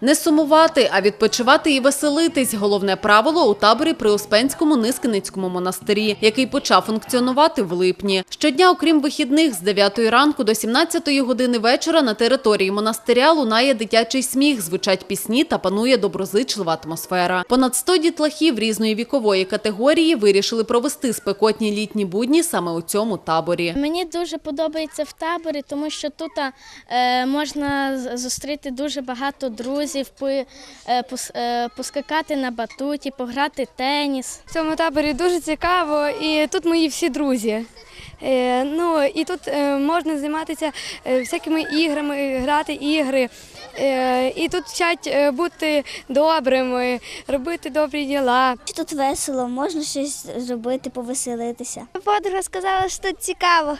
Не сумувати, а відпочивати і веселитись. Головне правило у таборі при Успенському Нискиницькому монастирі, який почав функціонувати в липні. Щодня, окрім вихідних, з 9 ранку до 17 години вечора на території монастиря лунає дитячий сміх, звучать пісні та панує доброзичлива атмосфера. Понад 100 дітлахів різної вікової категорії вирішили провести спекотні літні будні саме у цьому таборі. Мені дуже подобається в таборі, тому що тут е, можна зустріти дуже багато друзів, пи- е, е, поскакати на батуті, пограти теніс. В цьому таборі дуже цікаво, і тут мої всі друзі. Е, ну і тут можна займатися всякими іграми, грати ігри. І тут вчать бути добрими, робити добрі діла. Тут весело, можна щось зробити, повеселитися. Подруга сказала, що тут цікаво.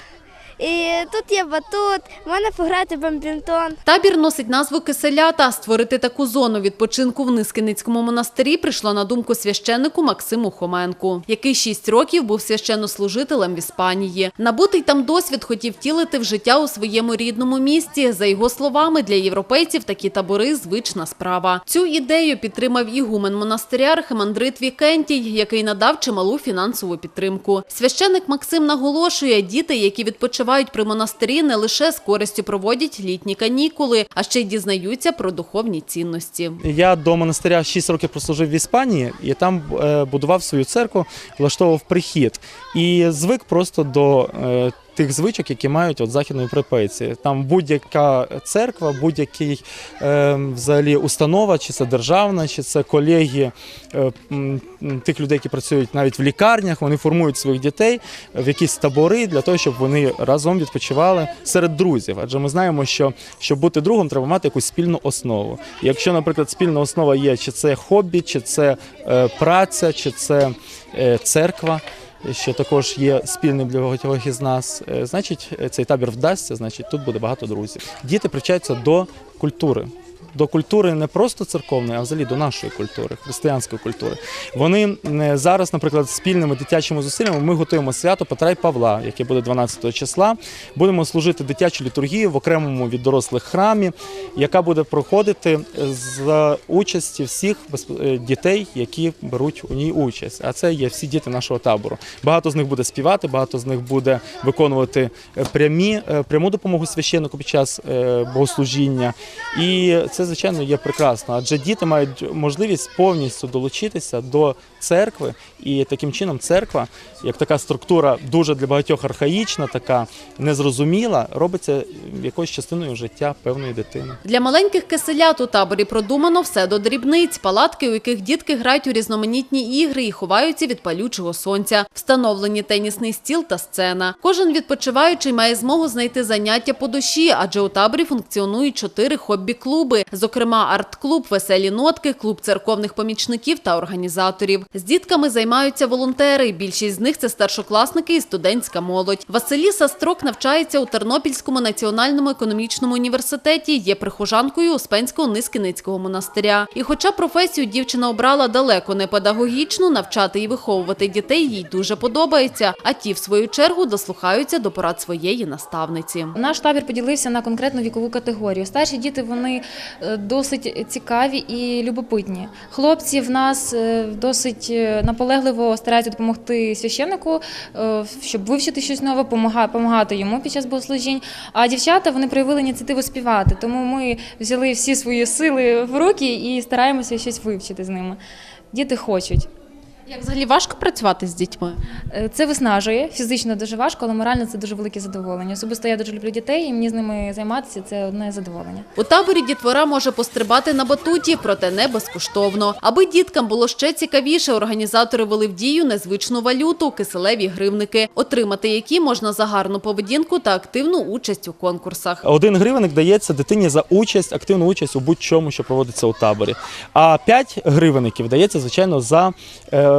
І тут є батут, можна пограти в бамбінтон. Табір носить назву Киселята. Створити таку зону відпочинку в Нискиницькому монастирі прийшло на думку священнику Максиму Хоменку, який шість років був священнослужителем в Іспанії. Набутий там досвід хотів втілити в життя у своєму рідному місті. За його словами, для європейців такі табори звична справа. Цю ідею підтримав ігумен монастиря архимандрит Вікентій, який надав чималу фінансову підтримку. Священник Максим наголошує, діти, які відпочивають при монастирі, не лише з користю проводять літні канікули, а ще й дізнаються про духовні цінності. Я до монастиря 6 років прослужив в Іспанії і там е, будував свою церкву, влаштовував прихід. І звик просто до е, тих звичок, які мають от західноєвропейці. Там будь-яка церква, будь-який е, взагалі установа, чи це державна, чи це колеги е, тих людей, які працюють навіть в лікарнях, вони формують своїх дітей в якісь табори для того, щоб вони разом відпочивали серед друзів. Адже ми знаємо, що щоб бути другом, треба мати якусь спільну основу. І якщо, наприклад, спільна основа є, чи це хобі, чи це е, праця, чи це е, церква. Що також є спільним для багатьох із нас, е, значить, е, цей табір вдасться, значить, тут буде багато друзів. Діти привчаються до культури, до культури не просто церковної, а взагалі до нашої культури, християнської культури. Вони е, зараз, наприклад, спільними дитячими зусиллями ми готуємо свято Петра і Павла, яке буде 12 числа. Будемо служити дитячу літургію в окремому від дорослих храмі, яка буде проходити за участі всіх е, дітей, які беруть у ній участь. А це є всі діти нашого табору. Багато з них буде співати, багато з них буде виконувати е, прямі, пряму допомогу священнику під час богослужіння. І це, звичайно, є прекрасно. Адже діти мають можливість повністю долучитися до церкви, і таким чином церква, як така структура, дуже для багатьох архаїчна, така незрозуміла, робиться якоюсь частиною життя певної дитини. Для маленьких киселят у таборі продумано все до дрібниць, палатки, у яких дітки грають у різноманітні ігри і ховаються від палючого сонця, встановлені тенісний стіл та сцена. Кожен відпочиваючий має змогу знайти заняття по душі, адже у таборі функціонують чотири хобі-клуби, зокрема арт-клуб, веселі нотки, клуб церковних помічників та організаторів. З дітками займаються волонтери. Більшість з них це старшокласники і студентська молодь. Василіса Строк навчається у Тернопільському національному економічному університеті. Є прихожанкою Успенського Нискиницького монастиря. І, хоча професію дівчина обрала далеко не педагогічну, навчати і виховувати дітей їй дуже подобається. А ті, в свою чергу, дослухаються до порад своєї наставниці. Наш табір поділився на конкретну вікову категорію. Старші діти вони досить цікаві і любопитні. Хлопці в нас е, досить е, наполегливо стараються допомогти священнику, е, щоб вивчити щось нове, допомагати йому під час богослужінь. А дівчата вони проявили ініціативу співати. Тому ми взяли всі свої сили в руки і стараємося щось вивчити з ними. Діти хочуть. Як взагалі важко працювати з дітьми? Е, Це виснажує фізично дуже важко, але морально це дуже велике задоволення. Особисто я дуже люблю дітей, і мені з ними займатися це одне задоволення. У таборі дітвора може пострибати на батуті, проте не безкоштовно. Аби діткам було ще цікавіше, організатори вели в дію незвичну валюту – киселеві гривники, отримати які можна за гарну поведінку та активну участь у конкурсах. Один гривенник дається дитині за участь, активну участь у будь-чому, що проводиться у таборі. А 5 гривенників дається, звичайно, за е,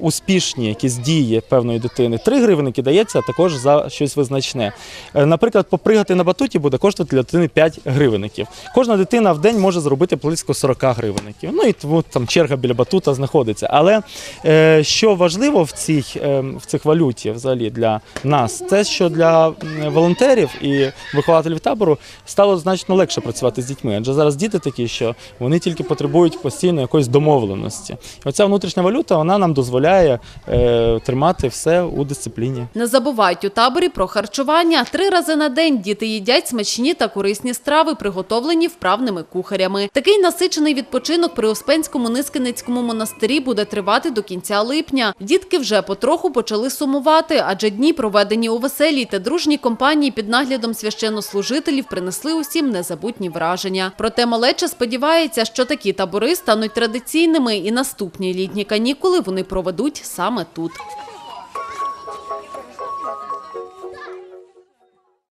успішні якісь дії певної дитини, 3 гривники дається також за щось визначне. Е, Наприклад, попригати на батуті буде коштувати для дитини 5 гривників. Кожна дитина в день може зробити близько 40 гривників. Ну і тому там черга біля батута знаходиться. Але е, що важливо в цій е, в цих валюті взагалі для нас, це що для волонтерів і вихователів табору стало значно легше працювати з дітьми. Адже зараз діти такі, що вони тільки потребують постійно якоїсь домовленості. Оця внутрішня валюта вона нам дозволяє е, тримати все у дисципліні. Не забувають у таборі про харчування. Три рази на день діти їдять смачні та корисні страви, приготовлені вправними кухарями. Такий насичений відпочинок при Успенському Нискинецькому монастирі буде тривати до кінця липня. Дітки вже потроху почали сумувати, адже дні, проведені у веселій та дружній компанії під наглядом священнослужителів, принесли усім незабутні враження. Проте малеча сподівається, що такі табори стануть традиційними і наступні літні канікули вони проведуть саме тут.